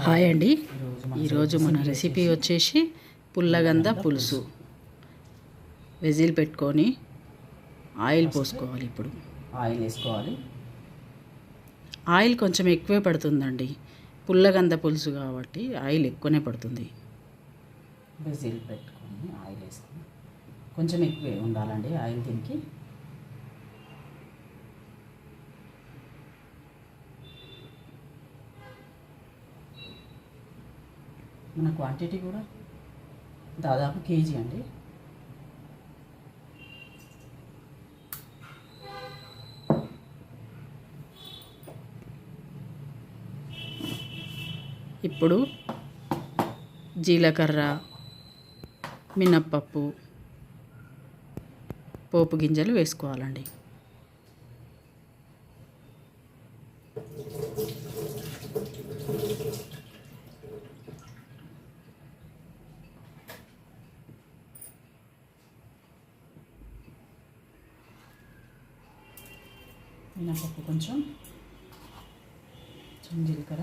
Hi అండి. ఈరోజు మన రెసిపీ వచ్చేసి పుల్లగంద పులుసు. వెజిల్ పెట్టుకొని ఆయిల్ పోసుకోవాలి ఇప్పుడు. ఆయిల్ వేసుకోవాలి. ఆయిల్ కొంచెం ఎక్కువే పడుతుందండి. పుల్లగంద పులుసు కాబట్టి ఆయిల్ ఎక్కువనే పడుతుంది. బెజిల్ పెట్టుకొని ఆయిల్ వేసుకొని కొంచెం ఎక్కువే ఉండాలండి ఆయిల్ దీనికి. మన క్వాంటిటీ కూడా దాదాపు కేజీ అండి. ఇప్పుడు జీలకర్ర మినప్పప్పు పోపు గింజలు వేసుకోవాలండి మినపప్పు కొంచెం కొంచెం జీలకర్ర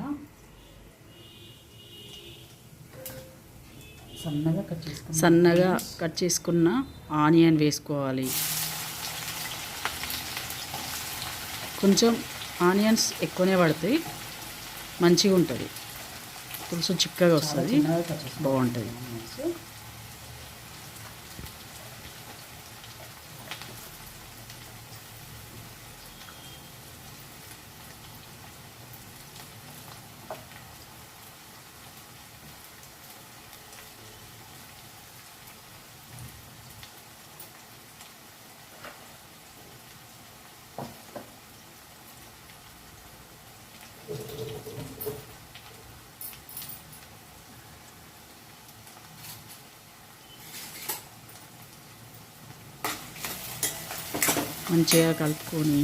సన్నగా కట్ చేసుకుని సన్నగా కట్ చేసుకున్న ఆనియన్ వేసుకోవాలి. కొంచెం ఆనియన్స్ ఎక్కువనే పడతాయి. మంచిగా ఉంటుంది పులుసు చిక్కగా వస్తుంది. బాగుంటుంది. మంచిగా కలుపుకొని.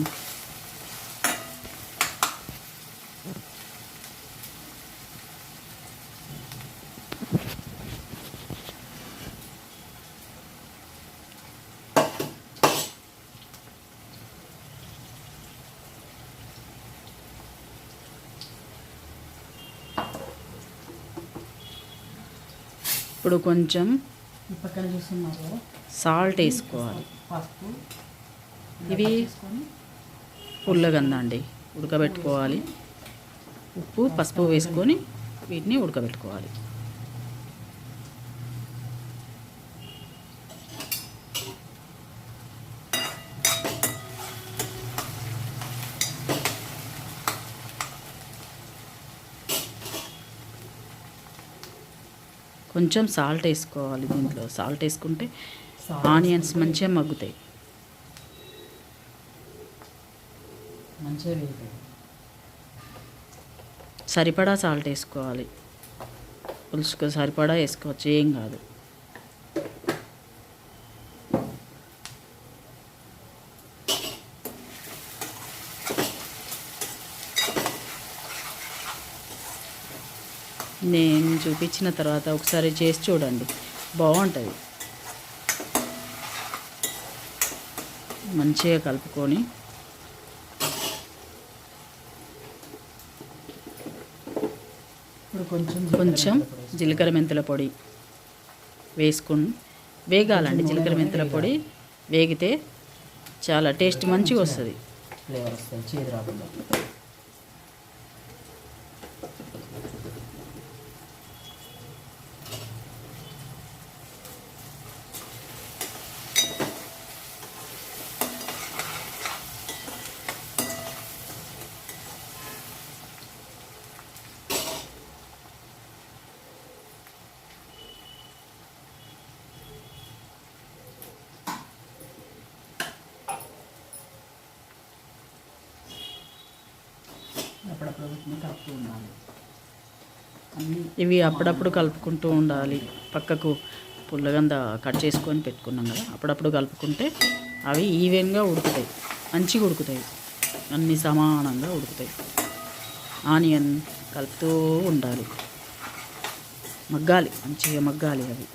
ఇప్పుడు కొంచెం సాల్ట్ వేసుకోవాలి. పసుపు ఇవి పుల్లగంద అండి ఉడకబెట్టుకోవాలి. ఉప్పు పసుపు వేసుకొని వీటిని ఉడకబెట్టుకోవాలి. కొంచెం సాల్ట్ వేసుకోవాలి దీంట్లో. సాల్ట్ వేసుకుంటే ఆనియన్స్ మంచిగా మగ్గుతాయి. మంచిగా వేగుతుంది సరిపడా సాల్ట్ వేసుకోవాలి. పులుసుకు సరిపడా వేసుకోవచ్చు ఏం కాదు. నేను చూపించిన తర్వాత ఒకసారి చేసి చూడండి. బాగుంటుంది. మంచిగా కలుపుకొని కొంచెం కొంచెం జీలకర్ర మెంతుల పొడి వేసుకుని వేగాలండి జీలకర్ర మెంతుల పొడి. వేగితే చాలా టేస్ట్ మంచిగా వస్తుంది. అప్పుడప్పుడు కలుపుతూ ఉండాలి. ఇవి అప్పుడప్పుడు కలుపుకుంటూ ఉండాలి. పక్కకు పుల్లగంద కట్ చేసుకొని పెట్టుకున్నాం కదా అప్పుడప్పుడు కలుపుకుంటే అవి ఈవెన్గా ఉడుకుతాయి. మంచిగా ఉడుకుతాయి. అన్నీ సమానంగా ఉడుకుతాయి. ఆనియన్ కలుపుతూ ఉండాలి. మగ్గాలి. మంచిగా మగ్గాలి అవి.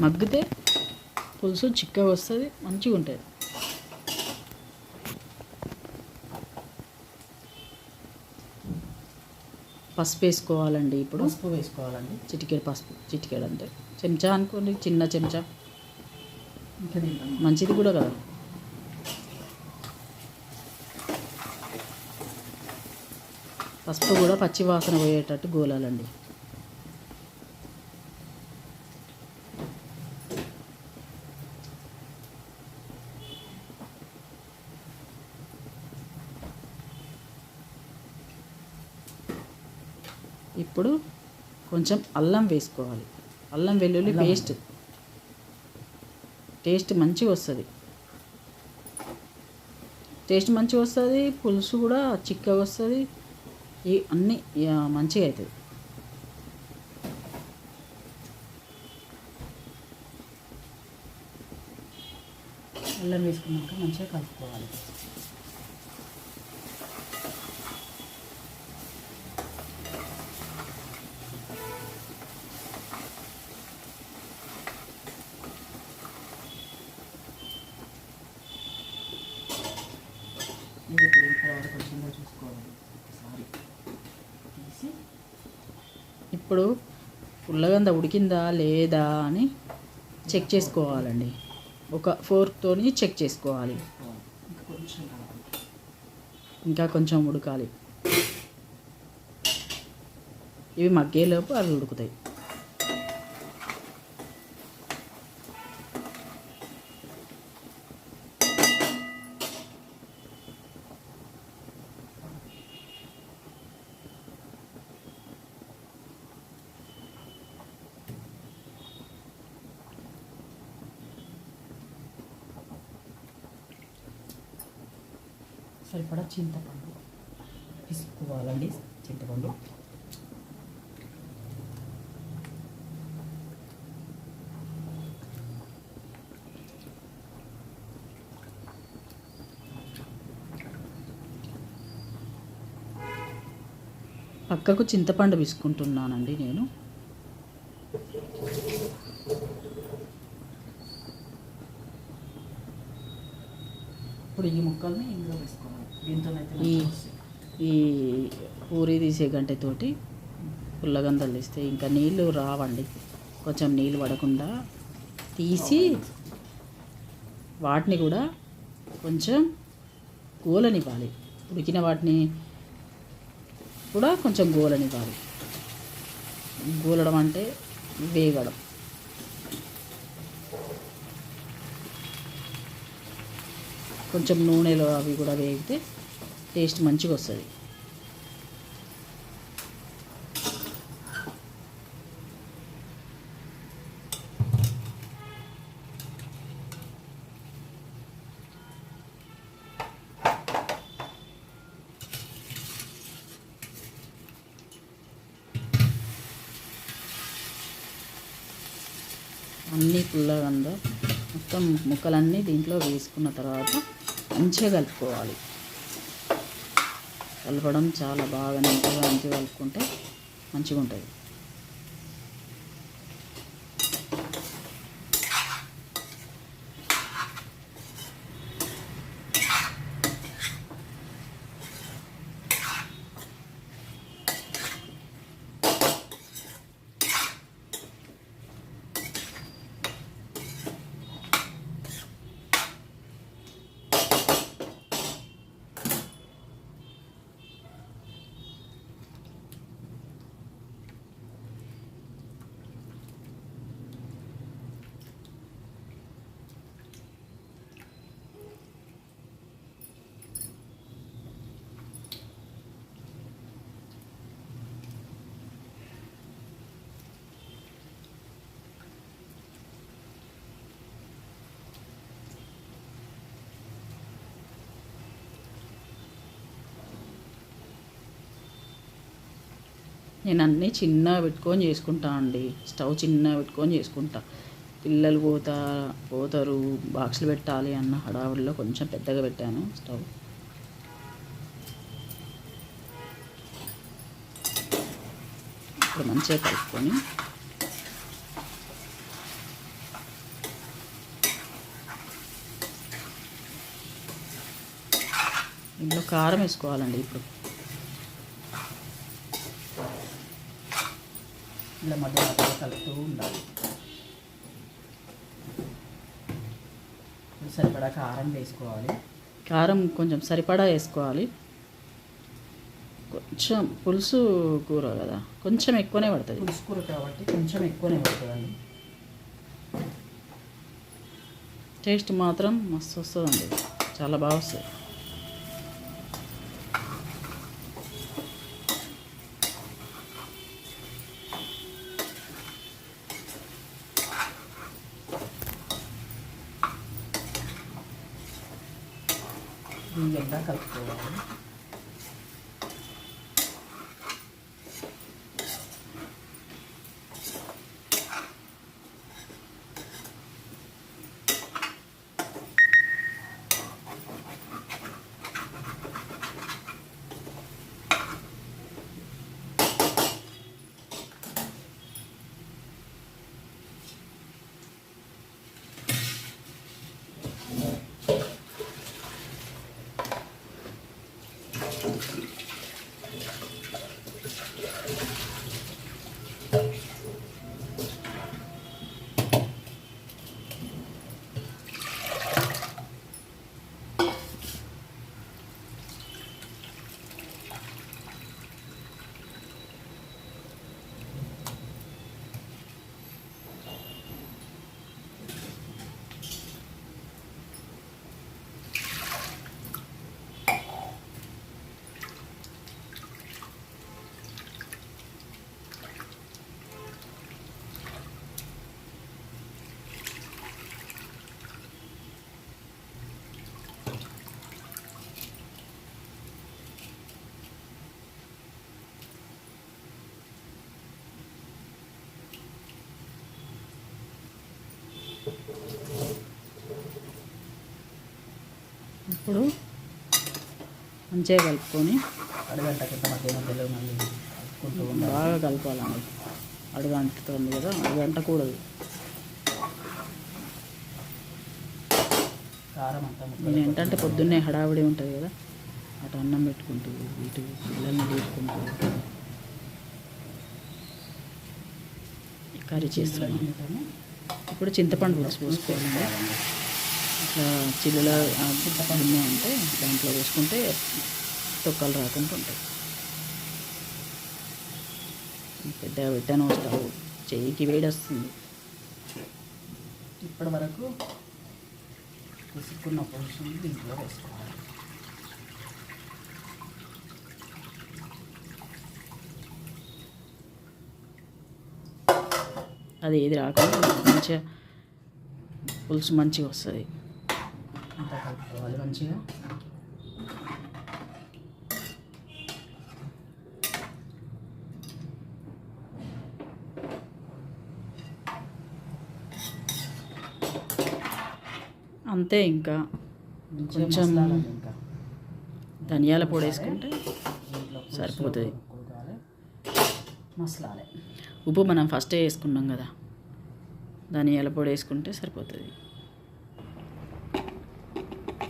మగ్గితే పులుసు చిక్కగా వస్తుంది మంచిగా ఉంటుంది. పసుపు వేసుకోవాలండి ఇప్పుడు. పసుపు వేసుకోవాలండి. చిటికెడు పసుపు చిటికెడు అంతే. చెంచా అనుకోండి చిన్న చెంచా. మంచిది కూడా కదా. పసుపు కూడా పచ్చి వాసన పోయేటట్టు గోలాలండి. కొంచెం అల్లం వేసుకోవాలి. అల్లం వెల్లుల్లి. పేస్ట్. టేస్ట్ మంచిగా వస్తుంది. టేస్ట్ మంచిగా వస్తుంది పులుసు కూడా చిక్కగా వస్తుంది ఈ అన్నీ మంచిగా అవుతుంది అల్లం వేసుకున్నాక మంచిగా కలుపుకోవాలి. ఇది ఇప్పుడు ఇక్కడ వరకు వచ్చిందో చూసుకోవాలి. ఒకసారి తీసి. ఇప్పుడు ఉల్లగంద ఉడికిందా లేదా అని చెక్ చేసుకోవాలండి. ఒక ఫోర్క్తో చెక్ చేసుకోవాలి. ఇంకా కొంచెం ఉడకాలి. ఇవి మగ్గేలోపు అవి ఉడుకుతాయి. సరిపడా చింతపండు. తీసుకోవాలండి చింతపండు. పక్కకు చింతపండు విసుకుంటున్నానండి నేను ఇప్పుడు ఈ ముక్కల్ని ఇందులో వేసుకోవాలి దీంతో అయితే ఈ. ఈ పూరి తీసే గంటతోటి పుల్లగందలు తీస్తే ఇంకా నీళ్ళు రావండి. కొంచెం నీళ్ళు పడకుండా తీసి వాటిని కూడా కొంచెం గోలనివ్వాలి. ఉడికిన వాటిని కూడా కొంచెం గోలనివ్వాలి. గోలడం అంటే వేగడం. కొంచెం నూనెలో అవి కూడా వేగితే టేస్ట్ మంచిగా వస్తుంది. అన్నీ పుల్లగంద మొత్తం ముక్కలన్నీ దీంట్లో వేసుకున్న తర్వాత మంచిగా కలుపుకోవాలి. కలపడం చాలా బాగా నీట్గా మంచిగా కలుపుకుంటే మంచిగా ఉంటుంది నేను అన్నీ చిన్నగా పెట్టుకొని చేసుకుంటా అండి. స్టవ్ చిన్నగా పెట్టుకొని చేసుకుంటా. పిల్లలు పోతా పోతారు బాక్సులు పెట్టాలి అన్న హడావుడిలో కొంచెం పెద్దగా పెట్టాను స్టవ్. ఇప్పుడు మంచిగా కలుపుకొని ఇందులో కారం వేసుకోవాలండి ఇప్పుడు. ఇలా మధ్య మధ్యలో కలుపుతూ ఉండాలి. సరిపడా కారం వేసుకోవాలి. కారం కొంచెం సరిపడా వేసుకోవాలి. కొంచెం పులుసు కూర కదా కొంచెం ఎక్కువనే పడుతుంది. పులుసు కూర కాబట్టి కొంచెం ఎక్కువనే పడుతుందండి. టేస్ట్ మాత్రం మస్తు వస్తుందండి. చాలా బాగా వస్తుంది. నీళ్ళగా కలుపుకోవాలి ఇప్పుడు మంచిగా కలుపుకొని అరగంట మధ్య మధ్యలో మళ్ళీ బాగా కలపాలండి అడుగు అంటుతుంది కదా అడుగు నేను ఏంటంటే పొద్దున్నే హడావిడి ఉంటుంది కదా అటు అన్నం పెట్టుకుంటూ ఇటు పిల్లల్ని తీసుకుంటూ కర్రీ చేస్తున్నాను. ఇప్పుడు చింతపండు పులుసు పోసుకోవాలండి ఇట్లా చిల్లుల ఉన్నాయంటే దాంట్లో వేసుకుంటే తొక్కలు రాకుండా ఉంటాయి. పెద్ద పెట్టాను వస్తావు. చెయ్యికి వేడి వస్తుంది ఇప్పటి వరకు పిసుక్కున్న పులుసుని దీంట్లో వేసుకోవాలి. అది ఏది రాకుండా మంచిగా పులుసు మంచిగా వస్తుంది. అంతా కలుపుకోవాలి మంచిగా. అంతే ఇంకా. కొంచెం ధనియాల పొడి వేసుకుంటే సరిపోతుంది. మసలాలి. ఉప్పు మనం ఫస్టే వేసుకున్నాం కదా. ధనియాల పొడి వేసుకుంటే సరిపోతుంది.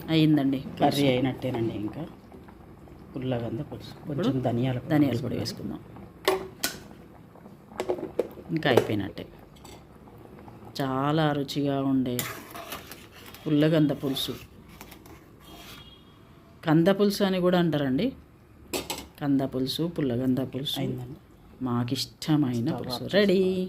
అయ్యిందండి. కర్రీ అయినట్టేనండి ఇంకా. పుల్లగంద పులుసు. కొంచెం ధనియాల ధనియాల పొడి వేసుకుందాం. ఇంకా అయిపోయినట్టే. చాలా రుచిగా ఉండే పుల్లగంద పులుసు. కంద పులుసు అని కూడా అంటారండి. కంద పులుసు పుల్లగంద పులుసు. అయిందండి. మాకిష్టమైన పులుసు. రెడీ.